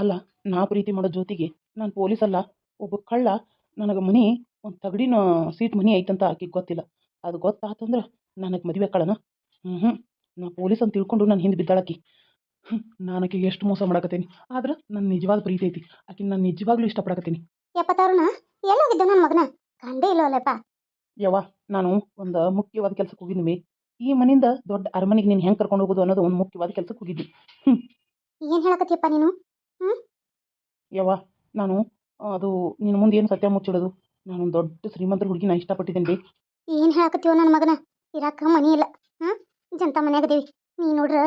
ಅಲ್ಲ ನಾ ಪ್ರೀತಿ ಮಾಡೋ ಜೊತೆಗೆ ನಾನು ಪೊಲೀಸ್ ಅಲ್ಲ ಒಬ್ಬ ಕಳ್ಳ ನನಗೆ ಮನೆ ಒಂದು ತಗಡಿನ ಸೀಟ್ ಮನೆ ಐತಂತ ಆಕಿಗೆ ಗೊತ್ತಿಲ್ಲ. ಅದು ಗೊತ್ತಾತಂದ್ರೆ ನನಗೆ ಮದುವೆ ಕಳನ. ಹ್ಞೂ ಹ್ಞೂ ನಾ ಪೊಲೀಸ್ ಅಂತ ತಿಳ್ಕೊಂಡು ನಾನು ಹಿಂದೆ ಬಿದ್ದಾಳಕಿ ನಾನು ಆಕಿಗೆ ಎಷ್ಟು ಮೋಸ ಮಾಡಕತ್ತೀನಿ. ಆದ್ರೆ ನನ್ನ ನಿಜವಾದ ಪ್ರೀತಿ ಐತಿ. ಆಕಿನ ನಾನು ನಿಜವಾಗ್ಲೂ ಇಷ್ಟಪಡಕತ್ತೀನಿ. ಯಪ್ಪ ತರುಣ ಎಲ್ಲೋಗಿದ್ದ ನನ್ನ ಮಗನ? ಕಂಡೇ ಇಲ್ಲವಲ್ಲಪ್ಪ. ಯವ್ವ ನಾನು ಒಂದು ಮುಖ್ಯವಾದ ಕೆಲ್ಸಕ್ಕೆ ಹೋಗಿದ್ದೀನಿ ಈ ಮನೆಯಿಂದ ದೊಡ್ಡ ಅರಮನೆಗೆ ನೀನು ಹೆಂಗೆ ಕರ್ಕೊಂಡು ಹೋಗೋದು ಅನ್ನೋದು ಒಂದು ಮುಖ್ಯವಾದ ಕೆಲ್ಸಕ್ಕೆ ಹೋಗಿದ್ವಿ ಏನು ಹೇಳಕತ್ತಿಯಪ್ಪ ನೀನು? ಯವ್ವ ನಾನು ಅದು ನಿನ್ನ ಮುಂದೆ ಏನು ಸತ್ಯ ಮುಚ್ಚಿಡೋದು? ನಾನು ದೊಡ್ಡ ಶ್ರೀಮಂತರ ಹುಡುಗಿನ ಇಷ್ಟಪಟ್ಟಿದ್ದೀನಿ ಬೇ ಏನು ಹೇಳಕತ್ತೀವ ನನ್ನ ಮಗನ? ಇರಾಕ ಮನಿ ಇಲ್ಲ. ಹಾಂ ಜಂತ ಮನ್ಯಾಗದೀವಿ ನೀ ನೋಡ್ರ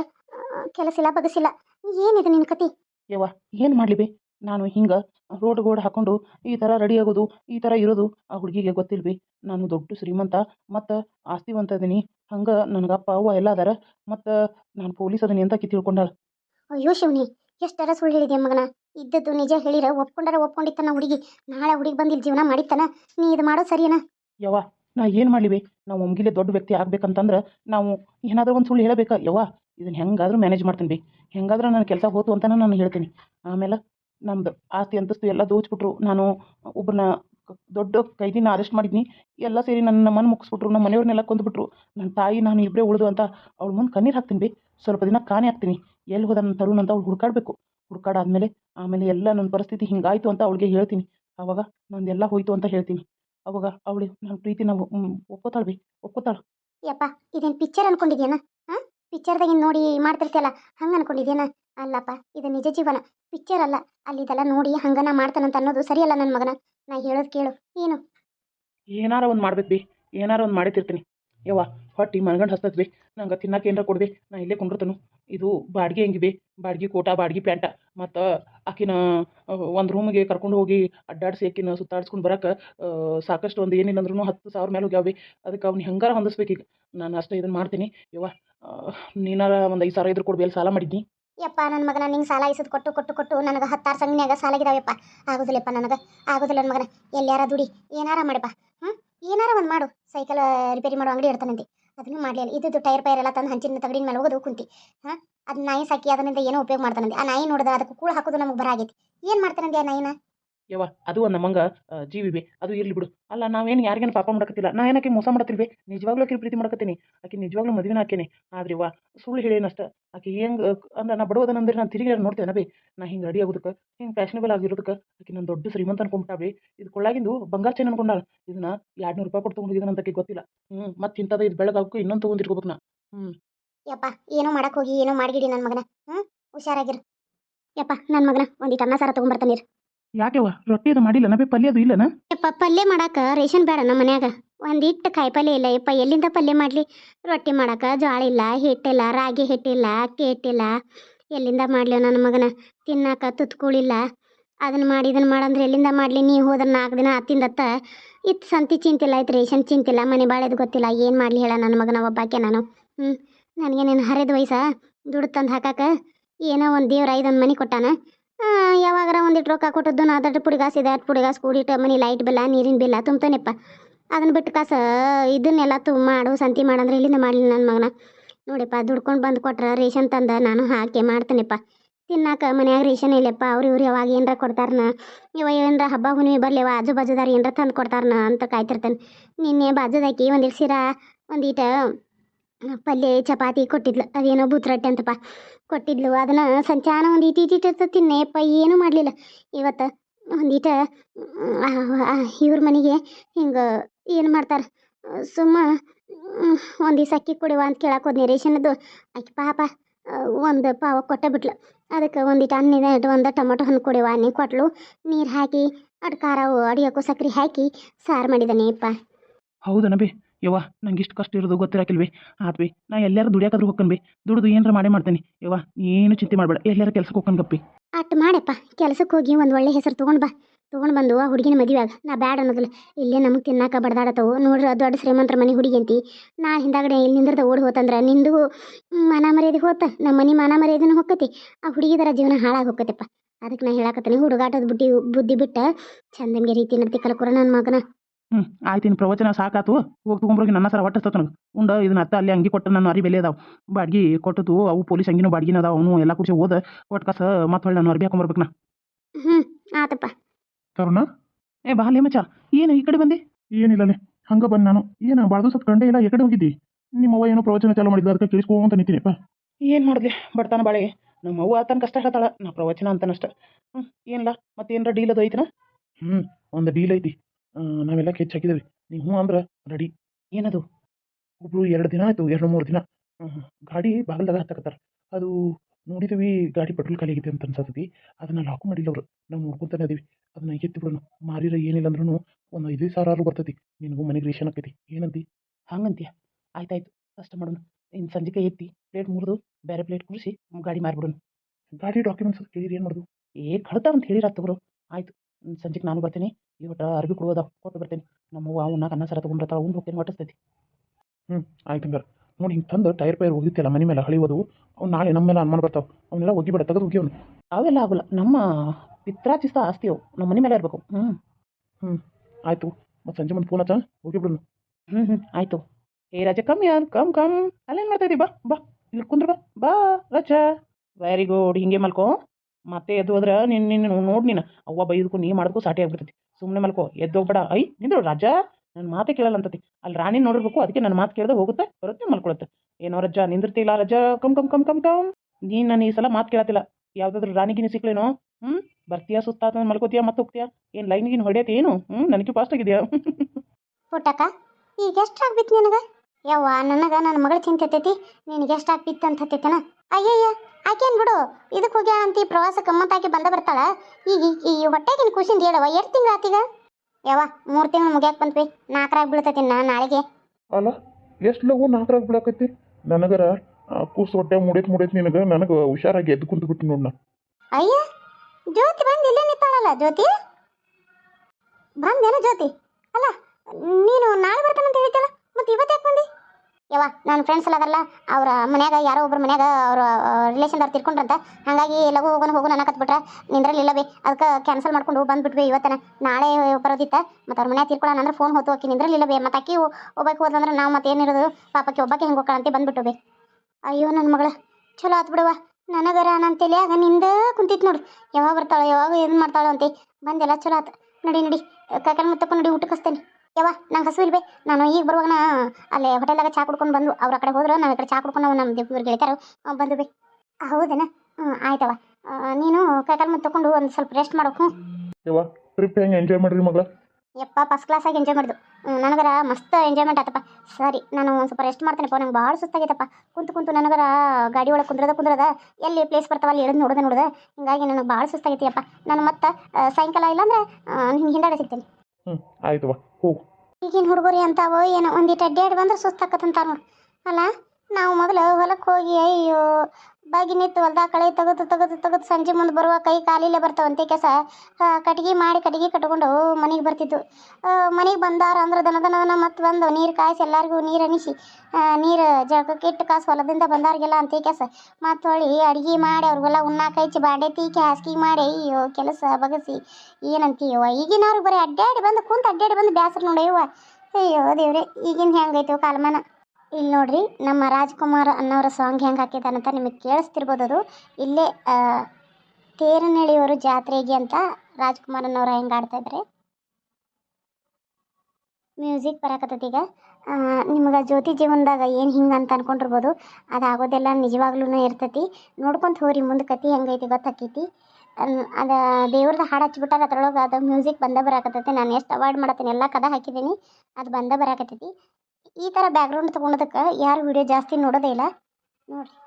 ಕೆಲಸ ಇಲ್ಲ ಬಗಸಿಲ್ಲ. ಏನಿದೆ ನಿನ್ನ ಕತಿ? ಯವ್ವ ಏನು ಮಾಡಲಿ ಬೇ? ನಾನು ಹಿಂಗೆ ರೋಡ್ ಗೋಡ್ ಹಾಕೊಂಡು ಈ ಥರ ರೆಡಿ ಆಗೋದು ಈ ಥರ ಇರೋದು ಆ ಹುಡುಗಿಗೆ ಗೊತ್ತಿಲ್ಲ ಬೇ. ನಾನು ದೊಡ್ಡ ಶ್ರೀಮಂತ ಮತ್ತು ಆಸ್ತಿವಂತ ಅದೀನಿ ಹಂಗೆ ನನಗೆ ಅಪ್ಪ ಅವ್ವ ಎಲ್ಲ ಅದಾರ ಮತ್ತು ನಾನು ಪೊಲೀಸ್ ಅದೀನಿ ಅಂತ ಆಕಿ ತಿಳ್ಕೊಂಡಾಳ ಅಯ್ಯೋ ಶಿವನಿ ಎಷ್ಟರ ಸುಳ್ಳು ಹೇಳಿದೆ ಮಗನ? ಇದ್ದದ್ದು ನಿಜ ಹೇಳಿರ, ಒಪ್ಕೊಂಡಾರ ಒಪ್ಕೊಂಡಿತ್ತನ ಹುಡುಗಿ. ನಾಳೆ ಹುಡುಗಿ ಬಂದಿಲ್ಲ ಜೀವನ ಮಾಡಿತ್ತನ? ನೀ ಇದು ಮಾಡೋ ಸರಿಯನ? ಯವ್ವ, ನಾ ಏನು ಮಾಡಲಿ ಬಿ? ನಾವು ಒಮ್ಗಿಲೆ ದೊಡ್ಡ ವ್ಯಕ್ತಿ ಆಗ್ಬೇಕಂತಂದ್ರೆ ನಾವು ಏನಾದರೂ ಒಂದು ಸುಳ್ಳು ಹೇಳಬೇಕಾ? ಯವ್ವ ಇದನ್ನು ಹೆಂಗಾದರೂ ಮ್ಯಾನೇಜ್ ಮಾಡ್ತೀನಿ ಬಿ. ಹೆಂಗಾದ್ರೂ ನನ್ನ ಕೆಲಸ ಹೋತು ಅಂತ ನಾನು ಹೇಳ್ತೀನಿ. ಆಮೇಲೆ ನಮ್ದು ಆಸ್ತಿ, ಅಂತಸ್ತು ಎಲ್ಲ ದೋಚ್ಬಿಟ್ರು. ನಾನು ಒಬ್ಬರನ್ನ ದೊಡ್ಡ ಕೈದಿನ ಅರೆಸ್ಟ್ ಮಾಡಿದ್ನಿ. ಎಲ್ಲ ಸೇರಿ ನನ್ನ ಮನ್ ಮುಗಿಸ್ಬಿಟ್ರು. ನಮ್ಮ ಮನೆಯವ್ರನ್ನೆಲ್ಲ ಕೊಂದ್ಬಿಟ್ರು. ನನ್ನ ತಾಯಿ, ನಾನು ಇಬ್ಬರೇ ಉಳಿದು ಅಂತ ಅವ್ಳ ಮುಂದೆ ಕಣ್ಣೀರು ಹಾಕ್ತೀನಿ ಬಿ. ಸ್ವಲ್ಪ ದಿನ ಕಾಣೆ ಹಾಕ್ತೀನಿ. ಎಲ್ಲಿ ಹೋದ ನನ್ನ ತರುಣ್ ಅಂತ ಅವ್ಳು ಹುಡ್ಕಾಡಬೇಕು. ಹುಡ್ಕಾಡಾದ್ಮೇಲೆ ಆಮೇಲೆ ಎಲ್ಲ ನನ್ನ ಪರಿಸ್ಥಿತಿ ಹಿಂಗಾಯ್ತು ಅಂತ ಅವಳಿಗೆ ಹೇಳ್ತೀನಿ. ಆವಾಗ ಎಲ್ಲ ಹೋಯ್ತು ಅಂತ ಹೇಳ್ತೀನಿ. ಅವಾಗ ಅವಳು ನನ್ನ ಪ್ರೀತಿ ನಾವು ಒಪ್ಕೋತಾಳೆ ಬಿ ಒಪ್ಕೋತಾಳೆ. ಯಪ್ಪ ಇದೇನು ಪಿಕ್ಚರ್ ಅನ್ಕೊಂಡಿದ್ಯಾನ? ಹಾಂ? ಪಿಕ್ಚರ್ದಾಗ ನೋಡಿ ಮಾಡ್ತಿರ್ತಿಯಲ್ಲ ಹಂಗೆ ಅನ್ಕೊಂಡಿದ್ಯಾನ? ಅಲ್ಲಪ್ಪ ಇದು ನಿಜ ಜೀವನ. ಪಿಕ್ಚರ್ ಅಲ್ಲ ಅಲ್ಲಿ ಇದೆಲ್ಲ ನೋಡಿ ಹಂಗನ ಮಾಡ್ತಾನಂತ ಅನ್ನೋದು ಸರಿಯಲ್ಲ ನನ್ನ ಮಗನ. ನಾ ಹೇಳೋದು ಕೇಳು. ಏನು? ಏನಾರ ಒಂದು ಮಾಡ್ಬೇಕು ಬಿ ಏನಾರ ಒಂದು ಮಾಡಿತಿರ್ತೀನಿ ಯವ್ವ ಹೊಟ್ಟಿ ಮನಗಂಡು ಹಸ್ತತ್ ಬಿ. ನಂಗೆ ತಿನ್ನಕ್ಕೆ ಏನಾರ ಕೊಡ್ಬಿ ನಾ ಇಲ್ಲೇ ಕುಂಡಿರ್ತನು ಇದು ಬಾಡಿಗೆ ಅಂಗಿ ಬಿ, ಬಾಡಿಗೆ ಕೋಟ, ಬಾಡಿಗೆ ಪ್ಯಾಂಟ, ಮತ್ತು ಆಕಿನ ಒಂದು ರೂಮಿಗೆ ಕರ್ಕೊಂಡು ಹೋಗಿ ಅಡ್ಡಾಡಿಸಿ ಆಕಿನ ಸುತ್ತಾಡ್ಸ್ಕೊಂಡು ಬರಕ್ಕೆ ಸಾಕಷ್ಟು ಒಂದು ಏನಿಲ್ಲ ಅಂದ್ರೂ ಹತ್ತು ಸಾವಿರ ಮೇಲೆ ಹೋಗ್ಯಾವ ಅದಕ್ಕೆ ಅವ್ನು ಹೆಂಗಾರ ಹೊಂದಿಸ್ಬೇಕು ಈಗ? ನಾನು ಅಷ್ಟೇ ಇದನ್ನು ಮಾಡ್ತೀನಿ. ಯವ್ವ ನೀನಾರ ಒಂದು ಐದು ಸಾವಿರ ಇದ್ರು ಕೊಡ್ಬಿ ಅಲ್ಲಿ ಸಾಲ ಮಾಡಿದ್ನಿ. ಯಪ್ಪ ನನ್ನ ಮಗನ ನಿಂಗೆ ಸಾಲ ಇಸದ್ ಕೊಟ್ಟು ಕೊಟ್ಟು ಕೊಟ್ಟು ನನಗೆ ಹತ್ತಾರು ಸಂಗನ್ಯಾಗ ಸಾಲಾಗಿದಾವಪ್ಪ ಆಗೋದಿಲ್ಲಪ್ಪ ನನಗೆ, ಆಗೋದಿಲ್ಲ ನನ್ನ ಮಗನ. ಎಲ್ಯಾರ ದುಡಿ, ಏನಾರ ಮಾಡಪ್ಪ. ಹ್ಞೂ ಏನಾರ ಒಂದು ಮಾಡು. ಸೈಕಲ್ ರಿಪೇರಿ ಮಾಡೋ ಅಂಗಡಿ ಇಡ್ತಾನಂತೆ. ಅದನ್ನು ಮಾಡಲಿಲ್ಲ. ಇದ್ದು ಟೈರ್ ಪೈರ್ ಎಲ್ಲ ತಂದು ಹಂಚಿನ ತಗಡಿನ ಮೇಲೆ ಹೋಗೋದು ಕುಂತಿ. ಅದು ನಾಯಿ ಸಾಕಿ ಅದರಿಂದ ಏನೋ ಉಪಯೋಗ ಮಾಡ್ತಾನಂತೆ. ಆ ನಾಯಿ ನೋಡಿದ್ರೆ ಅದಕ್ಕೆ ಕೂಳು ಹಾಕೋದು ನಮಗೆ ಬರ ಆಗೈತಿ. ಏನು ಮಾಡ್ತಾನಂತೆ ಆ ನಾಯಿನ? ಯವ್ವ, ಅದು ನಮ್ಮಂಗ ಜೀವಿ ಅದು ಇರ್ಲಿ ಬಿಡು. ಅಲ್ಲ, ನಾವೇನು ಯಾರಿಗೇನು ಪಾಪ ಮಾಡಕತ್ತಿಲ್ಲ? ನಾ ಏನಕ್ಕೆ ಮೋಸ ಮಾಡತ್ತಿಲ್ಲ ಬಿ ನಿಜವಾಗ್ಲೂ ಆಕೆ ಪ್ರೀತಿ ಮಾಡಕತ್ತೀನಿ. ಆಕೆ ನಿಜವಾಗ್ಲೂ ಮದುವೆನ ಹಾಕೇನೆ ಆದ್ರೆ ವಾ ಸುಳ್ಳು ಹೇಳೇನಷ್ಟ ಆಕೆ ಹೆಂಗೆ, ಅಂದ್ರೆ ನಾ ಬಡವದನಂದ್ರೆ ನಾನು ತಿರುಗಿ ನೋಡ್ತೇನೆ ಬಿ. ನಾ ಹಿಂಗೆ ರೆಡಿ ಆಗೋದಕ್ಕೆ ಹಿಂಗೆ ಫ್ಯಾಷನಬಲ್ ಆಗಿರೋದಕ್ಕೆ ಆಕೆ ನಾನು ದೊಡ್ಡ ಶ್ರೀಮಂತ ಅನ್ಕೊಂಬಿಟ್ಟ ಬಿ. ಇದು ಕೊಳ್ಳಾಗಿಂದು ಬಂಗಾರ ಚೈನ್ ಅನ್ಕೊಂಡಾಳ. ಇದನ್ನ ಎರಡು ನೂರು ರೂಪಾಯಿ ಕೊಟ್ಟು ತೊಗೊಂಡಿದ್ದೀನಿ ಅಂತಕ್ಕೆ ಗೊತ್ತಿಲ್ಲ. ಹ್ಞೂ ಮತ್ತೆ ಇಂಥದ್ದು ಇದು ಬೆಳಗಾಗಕ್ಕೂ ಇನ್ನೊಂದು ತೊಗೊಂಡಿರ್ಕೋಬೇಕು ನಾ. ಹ್ಞೂ ಯಪ್ಪ, ಏನೋ ಮಾಡಕ್ಕೆ ಹೋಗಿ, ಏನೋ ಮಾಡಿಗಿಡಿ ನನ್ನ ಮಗನ. ಹ್ಞೂ ಹುಷಾರಾಗಿರು. ಯಪ್ಪ ನನ್ನ ಮಗನ ಒಂದಿಟ್ಟು ಅನ್ನ ಸಾರ ತೊಗೊಂಬರ್ತಾನೆ ಯಾಕೆವ್ವ ರೊಟ್ಟಿ ಅದು ಮಾಡಿಲ್ಲ ಪಲ್ಯ ಅದು ಇಲ್ಲನ? ಯಪ್ಪ, ಪಲ್ಯ ಮಾಡಾಕ ರೇಷನ್ ಬೇಡ ನಮ್ಮ ಮನ್ಯಾಗ. ಒಂದಿಟ್ಟು ಕಾಯಿ ಪಲ್ಯ ಇಲ್ಲ, ಯಪ್ಪ, ಎಲ್ಲಿಂದ ಪಲ್ಯ ಮಾಡಲಿ? ರೊಟ್ಟಿ ಮಾಡಾಕ ಜೋಳ ಇಲ್ಲ ಹಿಟ್ಟಿಲ್ಲ ರಾಗಿ ಹಿಟ್ಟಿಲ್ಲ ಅಕ್ಕಿ ಹಿಟ್ಟಿಲ್ಲ ಎಲ್ಲಿಂದ ಮಾಡ್ಲಿ ನನ್ನ ಮಗನ? ತಿನ್ನಾಕ ತುತ್ಕೂಳಿಲ್ಲ ಅದನ್ನ ಮಾಡಿ ಇದನ್ನ ಮಾಡಂದ್ರೆ ಎಲ್ಲಿಂದ ಮಾಡಲಿ? ನೀ ಹೋದ್ರೆ ನಾಲ್ಕು ದಿನ ಹತ್ತಿಂದತ್ತ ಇತ್ತು ಸಂತಿ ಚಿಂತಿಲ್ಲ ಆಯ್ತು ರೇಷನ್ ಚಿಂತಿಲ್ಲ, ಮನೆ ಬಾಳೆದು ಗೊತ್ತಿಲ್ಲ, ಏನು ಮಾಡಲಿ ಹೇಳ ನನ್ನ ಮಗನ ಒಬ್ಬಾಕೆ ನಾನು? ಹ್ಞೂ ನನಗೇನೇನು ಹರಿದ ವಯಸ್ಸ? ದುಡ್ಡು ತಂದು ಹಾಕಾಕ? ಏನೋ ಒಂದು ದೇವ್ರ ಐದೊಂದು ಮನೆ ಕೊಟ್ಟಾನ? ಯಾವಾಗಾರ ಒಂದಿಟ್ಟು ರೊಕ್ಕ ಕೊಟ್ಟದ್ದು ನಾ ಅದಟ್ಟು ಪುಡಿಗಾಸ್ ಇದೆ ಅಷ್ಟು ಪುಡಿಗಾಸ್ ಕೂಡಿಟ್ಟು ಮನೆ ಲೈಟ್ ಬಿಲ್ಲ ನೀರಿನ ಬಿಲ್ಲ ತುಂಬ್ತಾನೆಪ್ಪ. ಅದನ್ನ ಬಿಟ್ಟು ಕಾಸ, ಇದನ್ನೆಲ್ಲ ತು ಮಾಡು, ಸಂತಿ ಮಾಡಂದ್ರೆ ಇಲ್ಲಿಂದ ಮಾಡಲಿ ನನ್ನ ಮಗನ. ನೋಡಿಪ್ಪ, ದುಡ್ಕೊಂಡು ಬಂದು ಕೊಟ್ರೆ ರೇಷನ್ ತಂದ ನಾನು ಹಾಕಿ ಮಾಡ್ತೇನೆಪ್ಪ. ತಿನ್ನಾಕ ಮನ್ಯಾಗ ರೇಷನ್ ಇಲ್ಲಪ್ಪ, ಅವ್ರು ಇವ್ರು ಯಾವಾಗ ಏನರ ಕೊಡ್ತಾರನ? ಇವ ಏನರ ಹಬ್ಬ ಹುಣ್ಣಿಮೆ ಬರ್ಲಿವ ಆಜು ಬಾಜುದಾರ ಏನರ ತಂದು ಕೊಡ್ತಾರನ ಅಂತ ಕಾಯ್ತಿರ್ತೇನೆ. ನಿನ್ನೆ ಬಾಜುದಾಕಿ ಒಂದಿಟ್ಟು ಸೀರಾ ಒಂದೀಟ ಪಲ್ಯ, ಚಪಾತಿ ಕೊಟ್ಟಿದ್ಲು. ಅದೇನೋ ಬೂತ್ರೊಟ್ಟೆ ಅಂತಪ್ಪ. ಕೊಟ್ಟಿದ್ಲು. ಅದನ್ನು ಸಂಚಾನ ಒಂದು ಇಟ್ಟು ಇಟ್ಟು ಇಟ್ಟು ತಿನ್ನೆಯಪ್ಪ, ಏನೂ ಮಾಡಲಿಲ್ಲ. ಇವತ್ತು ಒಂದೀಟ ಇವ್ರ ಮನೆಗೆ ಹಿಂಗೆ ಏನು ಮಾಡ್ತಾರೆ? ಸುಮ್ಮ ಒಂದು ದಿವಸ ಅಕ್ಕಿ ಕುಡಿವ ಅಂತ ಕೇಳಕ್ಕೆ ಹೋದ ರೇಷನದ್ದು ಆಕೆ ಪಾಪ, ಒಂದು ಪಾವ ಕೊಟ್ಟೆ ಬಿಟ್ಲು. ಅದಕ್ಕೆ ಒಂದಿಟ್ಟು ಇಟ್ಟು ಒಂದು ಟೊಮೊಟೊ ಹಣ್ಣು ಕುಡಿವ ನೀ ಕೊಟ್ಲು. ನೀರು ಹಾಕಿ, ಅಡ್ ಖಾರ ಅಡಿಯೋಕ್ಕೂ ಸಕ್ರೆ ಹಾಕಿ ಸಾರು ಮಾಡಿದ್ದಾನೆ ಅಪ್ಪ ಹೌದನ ಬಿ ಯವ್ವ, ನಂಗೆ ಇಷ್ಟು ಕಷ್ಟ ಇರೋದು ಗೊತ್ತಿರಕಿಲ್ವಿ? ಆತ್ವಿ, ನಾ ಎಲ್ಲಾರು ದುಡಿಯಾಕಾದ್ರೂ ಹೋಗ್ಕನ್ಬಿ. ದುಡಿದು ಏನಾರ ಮಾಡೇ ಮಾಡ್ತೀನಿ. ಯವ್ವ ಏನು ಚಿಂತೆ ಮಾಡಬೇಡ. ಎಲ್ಲಾರ ಕೆಲ್ಸಕ್ಕೆ ಹೋಗ್ಕನ್ ಗಪ್ಪಿ ಅಟ್ ಮಾಡಪ್ಪ. ಕೆಲಸಕ್ಕೆ ಹೋಗಿ ಒಂದು ಒಳ್ಳೆ ಹೆಸರು ತೊಗೊಂಡು ಬಾ. ತೊಗೊಂಡು ಬಂದು ಆ ಹುಡುಗಿನ ಮದುವೆ ಆಗ ನಾ ಬ್ಯಾಡ ಅನ್ನೋದಿಲ್ಲ. ಇಲ್ಲೇ ನಮಗೆ ತಿನ್ನಾಕ ಬಡದಾಡತವು ನೋಡ್ರಿ ಅದು ದೊಡ್ಡ ಶ್ರೀಮಂತರ ಮನೆ ಹುಡುಗಿ ಅಂತಿ. ನಾ ಹಿಂದಾಗಡೆ ಇಲ್ಲಿ ನಿಂದ್ರದ ಓಡಿ ಹೋತಂದ್ರೆ ನಿಂದು ಮನ ಮರ್ಯಾದೆ ಹೋತ. ನಮ್ಮ ಮನೆ ಮಾನ ಮರ್ಯಾದೆನೂ ಹೊಕ್ಕತಿ. ಆ ಹುಡುಗಿದರ ಜೀವನ ಹಾಳಾಗಿ ಹೋಗ್ತೈತಪ್ಪ ಅದಕ್ಕೆ ನಾ ಹೇಳಾಕತ್ತೀನಿ, ಹುಡುಗಾಟದ ಬುದ್ಧಿ ಬುದ್ಧಿ ಬಿಟ್ಟು ಚಂದಂಗೆ ರೀತಿ ನಡ್ತಿ ಕಲ್ಕುರ ನನ್ನ ಮಗನ. ಹ್ಞೂ ಆಯ್ತು ಇನ್ನು ಪ್ರವಚನ ಸಾಕಾತು. ಹೋಗಿ ತೊಗೊಂಬ್ರೋಗಿ ನನ್ನ ಸರ ಹೊಟ್ಟೆ ನನಗೆ ಉಂಡ ಇದನ್ನ ಅತ್ತ ಅಲ್ಲಿ ಅಂಗಿ ಕೊಟ್ಟು ನಾನು ಅರಿ ಬೆಲೆ ಅದಾವ. ಬಾಡ್ಗಿ ಕೊಟ್ಟದು ಅವು ಪೊಲೀಸ್ ಅಂಗಿನೂ ಬಾಡ್ಗಿನ ಅದಾವ. ಅವನು ಎಲ್ಲ ಕುಡಿಸಿ ಓದ ಒಟ್ಟು ಕಸ ಮತ್ತೆ ಹೊಳ್ಳಿ ನಾನು ಅರ್ಬಿ ಹಾಕೊಂಬರ್ಬೇಕು ನಾ. ಹ್ಞೂ ಆತಪ್ಪ. ತರುಣ. ಏ ಬಾಲೆ ಮಚ್ಚ. ಏನು ಈ ಕಡೆ ಬಂದಿ? ಏನಿಲ್ಲಲೇ ಹಂಗ ಬಂದ್ ನಾನು. ಏನು ಭಾಳ ದಿವಸ ಕಂಡೇ ಇಲ್ಲ. ಎಕಡೆ ಹೋಗಿದ್ದಿ? ನಿಮ್ಮ ಅವ್ವ ಏನೋ ಪ್ರವಚನ ಚಾಲು ಮಾಡಿದ್ಲು. ಅದಕ್ಕೆ ಕೇಳಿಸ್ಕೊಂತ ನಿಂತೀನಿಪ್ಪ ಏನು ಮಾಡಿದೆ? ಬಡ್ತಾನ ಬಾಳೆಗೆ. ನಮ್ಮ ಅವ್ವ ಆತನ ಕಷ್ಟ ಹೇಳ್ತಾಳ. ನಾ ಪ್ರವಚನ ಅಂತನಷ್ಟ. ಹ್ಞೂ ಏನಿಲ್ಲ ಮತ್ತೇನರ ಡೀಲ್ ಅದು ಐತಿನ? ಹ್ಞೂ ಒಂದು ಡೀಲ್ ಐತಿ. ನಾವೆಲ್ಲ ಕೆಚ್ಚು ನೀವು ಹ್ಞೂ ಅಂದ್ರೆ ರೆಡಿ ಏನದು? ಒಬ್ಬರು ಎರಡು ದಿನ ಆಯಿತು ಎರಡು ಮೂರು ದಿನ. ಗಾಡಿ ಬಾಗಲ್ದಾಗ ಹತ್ತಕತ್ತಾರ. ಅದು ನೋಡಿದೀವಿ ಗಾಡಿ ಪೆಟ್ರೋಲ್ ಖಾಲಿ ಆಗೈತೆ ಅಂತ ಅನ್ಸತ್ತೈತಿ ಅದನ್ನ ಲಾಕು ಮಾಡಿಲ್ಲ ಅವರು. ನಾವು ನೋಡ್ಕೊಂತಾನೆ ಅದೀವಿ ಅದನ್ನ ಎತ್ತಿ ಬಿಡೋಣ. ಮಾರಿರ ಏನಿಲ್ಲ ಅಂದ್ರೂ ಒಂದು ಐದು ಸಾವಿರ ಬರ್ತೈತಿ. ನಿನಗೂ ಮನೆಗೆ ರೇಷನ್ ಆಕೈತಿ ಏನಂತಿ ಹಂಗಂತೀಯ. ಆಯ್ತಾಯ್ತು. ಕಷ್ಟ ಮಾಡೋಣ. ಇನ್ನು ಸಂಜೆಗೆ ಎತ್ತಿ ಪ್ಲೇಟ್ ಮುರಿದು ಬೇರೆ ಪ್ಲೇಟ್ ಕುಡಿಸಿ ಗಾಡಿ ಮಾರಿಬಿಡೋಣ. ಗಾಡಿ ಡಾಕ್ಯುಮೆಂಟ್ಸ್ ಕೇಳಿರಿ ಏನು ಮಾಡೋದು? ಏ ಕಳ್ತಾರಂತ ಅಂತ ಹೇಳಿರ ತಗೋರು. ಆಯ್ತು. ಸಂಜೆಗೆ ನಾನು ಬರ್ತೀನಿ. ಇವತ್ತು ಅರ್ಬಿ ಕೊಡೋದಾವ ಕೊಟ್ಟು ಬರ್ತೀನಿ. ನಮ್ಮವ್ವ ಅವನ್ನ ಅನ್ನ ಸರ ತೊಗೊಂಡ್ಬರ್ತಾಳ ಅವ್ನು ಹೋಗ್ತೀನಿ ಹೊಟ್ಟಿಸ್ತೈತಿ ಹ್ಞೂ ಆಯ್ತು ಹಂಗಾರೆ. ನೋಡಿ ಹಿಂಗೆ ತಂದು ಟೈರ್ ಪೈರ್ ಹೋಗಿತ್ತಲ್ಲ ಮನೆ ಮೇಲೆ ಹಳಿಯೋದು ಅವ್ನು ನಾಳೆ ನಮ್ಮ ಮೇಲೆ ಅನುಮಾನ ಬರ್ತಾವೆ. ಅವನ್ನೆಲ್ಲ ಒಗಿಬೇಡ ತೆಗೆದು ಒಗಿಯವನು ಅವೆಲ್ಲ ಆಗೋಲ್ಲ. ನಮ್ಮ ಪಿತ್ರಾಚಿಸ್ತ ಆಸ್ತಿ ಅವು. ನಮ್ಮ ಮನೆ ಮೇಲೆ ಇರಬೇಕು. ಹ್ಞೂ ಹ್ಞೂ ಆಯಿತು. ಮತ್ತು ಸಂಜೆ ಮುಂದೆ ಫೋನ್ ಹಚ್ಚ ಹೋಗಿಬಿಡು ಹ್ಞೂ ಹ್ಞೂ ಆಯಿತು. ಏ ರಜ ಕಮ್ಮಿ ಯಾರು ಕಮ್ ಕಮ್. ಅಲ್ಲೇನು ಮಾಡ್ತಾ ಇದ್ದೀವಿ ಬಾ ಬಾ. ಇಲ್ಲಿ ಕುಂದ್ರ ಬಾ. ಬಾ ರಜ. ವೆರಿ ಗುಡ್ ಹಿಂಗೆ ಮಲ್ಕೋ. ಮತ್ತೆ ಎದ್ದು ಹೋದ್ರೆ ನಿನ್ನ ನಿನ್ನ ನೋಡಿ ನೀನು. ಅವ್ವ ಬೈದಕ್ಕೂ ನೀ ಮಾಡೋದಕ್ಕೂ ಸಾಟಿ ಆಗ್ಬಿಡ್ತೈತಿ. ಸುಮ್ಮನೆ ಮಲ್ಕೋ, ಎದ್ದು ಹೋಗ್ಬೇಡ. ಐ, ನಿಂದ್ರು, ರಾಜ ನನ್ನ ಮಾತೇ ಕೇಳಲ್ಲ ಅಂತತಿ. ಅಲ್ಲಿ ರಾಣಿ ನೋಡಿರ್ಬೇಕು, ಅದಕ್ಕೆ ನನ್ನ ಮಾತು ಕೇಳ್ದೆ ಹೋಗುತ್ತೆ, ಬರುತ್ತೆ, ಮಲ್ಕೊಳುತ್ತೆ. ಏನೋ ರಜ್ಜ ನಿಂದಿರ್ತಿಲ್ಲ ರಜ? Come come come come come. ನೀನು ನಾನು ಈ ಸಲ ಮಾತು ಕೇಳತ್ತಿಲ್ಲ. ಯಾವುದಾದ್ರೂ ರಾಣಿಗಿನ ಸಿಕ್ಲೇನೋ ಹ್ಞೂ ಬರ್ತೀಯಾ ಸುತ್ತಾತ ಮಲ್ಕೋತೀಯಾ ಮತ್ತೆ ಹೋಗ್ತೀಯಾ? ಏನು ಲೈನ್ಗಿನ ಹೊಡೆಯತಿ ಏನು? ಹ್ಞೂ ನನಗೆ ಫಾಸ್ಟ್ ಆಗಿದೆಯಾ? ಪುಟ್ಟಕ್ಕ, ಈಗ ಎಷ್ಟು ಆಗ್ಬಿತ್ತು ನಿನಗೆ? ಯವ್ವ, ನನಗೆ ನನ್ನ ಮಗಳ ಚಿಂತೆ ನೀನು ನಿನಗೆ ಎಷ್ಟು ಆಗ್ಬಿತ್ತು ಅಂತ ಹತ್ತೈತೇನ? ಅಯ್ಯಯ್ಯ ಆಕೇನು ಬಿಡು ಇದಕ್ಕೆ ಹೋಗ್ಯಾ ಅಂತ ಪ್ರವಾಸಕ್ಕೆ ಮತ್ತಾಕಿ ಬಂದ ಬರ್ತಾಳ. ಈಗ ಈ- ಹೊಟ್ಟೆಗಿನ ಖುಷಿಯಿಂದ ಹೇಳವ ಎಷ್ಟು ತಿಂಗಳು ಆತೀಗ ಯಾವ ಮೂರು ತಿಂಗಳು ಮುಗ್ಯಾಕ್ ಬಂದ್ವಿ ನಾಲ್ಕರಾಗ ಬೀಳ್ತೈತಿ ನಾ ನಾಳೆಗೆ. ಅಲ್ಲ ಎಷ್ಟು ಲಗು ನಾಲ್ಕರಾಗ ಬಿಡಾಕೈತಿ ನನಗರ ಕೂಸು ಹೊಟ್ಟೆ ಮುಡಿತ್ ಮುಡಿತ್ ನಿನಗ ನನಗ ಹುಷಾರಾಗಿ ಎದ್ದು ಕುಂತು ಬಿಟ್ಟು ನೋಡ್ನ ಅಯ್ಯ ಜ್ಯೋತಿ ಬಂದು ಇಲ್ಲೇ ನಿಂತಾಳಲ್ಲ ಜ್ಯೋತಿ? ಬಂದೇನ ಜ್ಯೋತಿ? ಅಲ್ಲ ನೀನು ನಾಳೆ ಬರ್ತಾನಂತ ಹೇಳ್ತಾಳ ಮತ್ತೆ ಇವತ್ತು ಯಾಕೆ ಬಂದಿ? ಯವ್ವ ನನ್ನ ಫ್ರೆಂಡ್ಸ್ ಎಲ್ಲ ಅದಲ್ಲ ಅವ್ರ ಮನ್ಯಾಗ ಯಾರೋ ಒಬ್ರ ಮನ್ಯಾಗ ಅವ್ರ ರಿಲೇಷನ್ದವ್ರು ತಿರ್ಕೊಂಡ್ರಂತ, ಹಾಗಾಗಿ ಲಘು ಹೋಗೋಣ ಹೋಗೋಣ ಅನ್ನಕತ್ಬಿಟ್ರೆ, ನಿಂದ್ರಲ್ಲಿ ಬಿ ಅದಕ್ಕೆ ಕ್ಯಾನ್ಸಲ್ ಮಾಡ್ಕೊಂಡು ಬಂದ್ಬಿಟ್ವಿ ಇವತ್ತನ. ನಾಳೆ ಬರೋದಿತ್ತ, ಮತ್ತು ಅವ್ರ ಮನ್ಯಾಗ ತಿರ್ಕೊಳ್ಳೋಣ ಅಂದ್ರೆ ಫೋನ್ ಹೊತ್ತು ಹೋಗಿ ನಿಂದ್ರಲ್ಲಿ ಬೇ, ಮತ್ತು ಅಕ್ಕಿ ಒಬ್ಬಾಕಿ ಹೋದಂದ್ರೆ ನಾವು ಮತ್ತೆ ಏನಿರೋದು ಪಾಪಕ್ಕೆ ಒಬ್ಬಾಕಿ ಹೆಂಗೆ ಹೋಗ್ಕಳಂತೆ ಬಂದ್ಬಿಟ್ಟು ಬಿ. ಅಯ್ಯೋ ನನ್ನ ಮಗಳ, ಚಲೋ ಆತು ಬಿಡವ್ವ, ನನಗರ ನನ್ನ ತಲೆಯಾಗ ನಿಂದ ಕುಂತಿತ್ತು ನೋಡು ಯಾವಾಗ ಬರ್ತಾಳೆ ಯಾವಾಗ ಏನು ಮಾಡ್ತಾಳೆ ಅಂತೆ, ಬಂದೆಲ್ಲ ಚಲೋ ಆತು, ನಡಿ ನಡಿ, ಕಾಕನ ಮುತ್ತಪ್ಪ ನಡಿ ಊಟಕ್ಕೆ ಹಚ್ತೇನೆ ನಂಗೆ ನಾನು ಈಗ ಬರುವಾಗ ಅಲ್ಲೇ ಹೋಟೆಲ್ದಾಗ ಚಾ ಕುಡ್ಕೊಂಡು ಬಂದು ಅವ್ರ ಆ ಕಡೆ ಹೋದ್ರು ನಾವು ಈ ಕಡೆ ಚಾ ಕುಡ್ಕೊಂಡು ನಾವು ನಮ್ಮ ಇವ್ರಿಗೆ ಗೆಳತಾರ ಬಂದು ಬೇ. ಹೌದೇನ? ಹ್ಞೂ ಆಯ್ತವ ನೀನು ಕಾಕನ ಮುತ್ತು ತಕೊಂಡು ಒಂದು ಸ್ವಲ್ಪ ರೆಸ್ಟ್ ಮಾಡೋಕೆ ಯವ್ವ ಟ್ರಿಪ್ ಹೆಂಗೆ ಎಂಜಾಯ್ ಮಾಡ್ರಿ ಮಗಳ? ಯಪ್ಪ ಫಸ್ಟ್ ಕ್ಲಾಸಾಗಿ ಎಂಜಾಯ್ ಮಾಡಿದ್ದು ನನಗರ ಮಸ್ತ್ ಎಂಜಾಯ್ಮೆಂಟ್ ಆತಪ್ಪ. ಸರಿ ನಾನು ಒಂದು ಸ್ವಲ್ಪ ರೆಸ್ಟ್ ಮಾಡ್ತೇನೆಪ್ಪ ನಂಗೆ ಭಾಳ ಸುಸ್ತಾಗೈತಪ್ಪ. ಕುಂತು ಕುಂತು ನನಗರ ಗಾಡಿ ಒಳಗೆ ಕುಂದ್ರದ ಕುಂದ್ರದ ಎಲ್ಲಿ ಪ್ಲೇಸ್ ಬರ್ತಾವ ಅಲ್ಲಿ ಇಳಿದು ನೋಡದ ನೋಡದ ಹಿಂಗಾಗಿ ನನಗೆ ಭಾಳ ಸುಸ್ತಾಗೈತಿಯಪ್ಪ ನಾನು ಮತ್ತೆ ಸಾಯಂಕಾಲ ಇಲ್ಲಾಂದ್ರೆ ನಿಮ್ಗೆ ಹಿಂದಾಡೆ ಸಿಗ್ತೇನೆ. ಹ್ಞೂ ಆಯ್ತವ ಹೋಗು. ಈಗಿನ ಹುಡುಗರು ಅಂತಾವೋ ಏನೋ ಒಂದಿಟ್ಟು ಅಡ್ಡಾಡಿ ಬಂದ್ರೆ ಸುಸ್ತಾಕತ್ತಂತಾರ ನೋಡಿ. ಅಲ್ಲ, ನಾವು ಮೊದಲು ಹೊಲಕ್ಕೆ ಹೋಗಿ, ಅಯ್ಯೋ ಬಾಗಿ ನಿಂತು ಹೊಲ್ದಾಗ ಕಳೆ ತೆಗೆದು ತೆಗೆದು ತೆಗೆದು ಸಂಜೆ ಮುಂದೆ ಬರುವ ಕೈ ಕಾಲಿಲ್ಲೇ ಬರ್ತಾವಂತೆ ಕೆಲಸ. ಕಟ್ಗೆ ಮಾಡಿ ಕಟ್ಗೆ ಕಟ್ಕೊಂಡು ಮನೆಗೆ ಬರ್ತಿದ್ದು ಮನೆಗೆ ಬಂದಾರ ಅಂದ್ರೆ ದನ ದನ ಮತ್ತೆ ಬಂದು ನೀರು ಕಾಯಿಸಿ ಎಲ್ಲರಿಗೂ ನೀರು ಅನಿಸಿ ನೀರು ಜಳಕಕ್ಕೆ ಇಟ್ಟು ಕಾಸು ಹೊಲದಿಂದ ಬಂದವ್ರಿಗೆಲ್ಲ ಅಂತ ಕೆಲಸ. ಮತ್ತು ಹೊಳಿ ಅಡುಗೆ ಮಾಡಿ ಅವ್ರಿಗೆಲ್ಲ ಉಣ್ಣಾಕ ಹಚ್ಚಿ ಬಾಂಡೆ ತೀಕಿ ಹಾಸಿಗೆ ಮಾಡಿ, ಅಯ್ಯೋ ಕೆಲಸ ಬಗಸಿ. ಏನಂತೀವ ಈಗಿನವ್ರಿಗೆ ಬರೀ ಅಡ್ಡಾಡಿ ಬಂದು ಕುಂತು ಅಡ್ಡಾಡಿ ಬಂದು ಬ್ಯಾಸ್ರ ನೋಡಯ್ಯವ್ವ. ಅಯ್ಯೋ ದೇವ್ರೆ, ಈಗಿನ ಹೆಂಗೈತೆ ಕಾಲಮಾನ. ಇಲ್ಲಿ ನೋಡ್ರಿ, ನಮ್ಮ ರಾಜ್ಕುಮಾರ್ ಅನ್ನೋರ ಸಾಂಗ್ ಹೆಂಗೆ ಹಾಕಿದಾನಂತ ನಿಮಗೆ ಕೇಳಿಸ್ತಿರ್ಬೋದು ಅದು. ಇಲ್ಲೇ ತೇರನೆಳೆಯೋರು ಜಾತ್ರೆಗೆ ಅಂತ ರಾಜ್ಕುಮಾರ್ ಅನ್ನೋರ ಹೆಂಗೆ ಆಡ್ತಾ ಇದ್ದಾರೆ ಮ್ಯೂಸಿಕ್ ಬರಾಕತ್ತೈತಿ ಈಗ. ನಿಮಗೆ ಜ್ಯೋತಿ ಜೀವನದಾಗ ಏನು ಹಿಂಗೆ ಅಂತ ಅನ್ಕೊಂಡಿರ್ಬೋದು ಅದು ಆಗೋದೆಲ್ಲ ನಿಜವಾಗ್ಲೂ ಇರ್ತೈತಿ. ನೋಡ್ಕೊಂತ ಹೋರಿ ಮುಂದೆ ಕತಿ ಹೆಂಗೈತಿ ಗೊತ್ತಾಕೈತಿ. ಅದು ದೇವ್ರದ್ದು ಹಾಡು ಹಚ್ಬಿಟ್ಟಾಗ ಅದ್ರೊಳಗೆ ಅದು ಮ್ಯೂಸಿಕ್ ಬಂದ ಬರಾಕತ್ತೈತಿ. ನಾನು ಎಷ್ಟು ಅವಾಯ್ಡ್ ಮಾಡತ್ತೀನಿ, ಎಲ್ಲ ಕದ ಹಾಕಿದ್ದೀನಿ, ಅದು ಬಂದ ಬರಾಕತ್ತೈತಿ. ಈ ಥರ ಬ್ಯಾಕ್ಗ್ರೌಂಡ್ ತೊಗೊಳೋದಕ್ಕೆ ಯಾರು ವಿಡಿಯೋ ಜಾಸ್ತಿ ನೋಡೋದೇ ಇಲ್ಲ. ನೋಡಿರಿ.